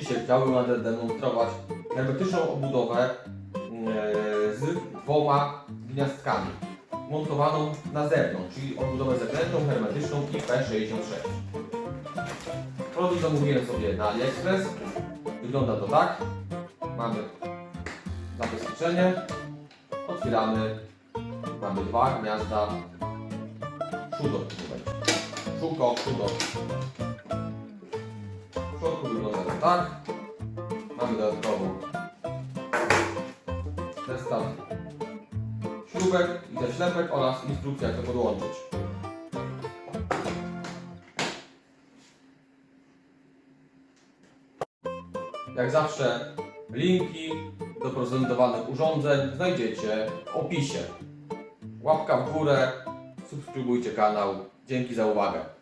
Dzisiaj chciałbym zademonstrować hermetyczną obudowę e, z dwoma gniazdkami montowaną na zewnątrz, czyli obudowę zewnętrzną, hermetyczną IP66. Produkt zamówiłem sobie na AliExpress. Wygląda to tak. Mamy zabezpieczenie. Otwieramy. Mamy dwa gniazda. Szudok. Szuko, szudok. Tak. Mamy dodatkową zestaw śrubek i zaślepek oraz instrukcja jak to podłączyć. Jak zawsze linki do prezentowanych urządzeń znajdziecie w opisie. Łapka w górę, subskrybujcie kanał. Dzięki za uwagę.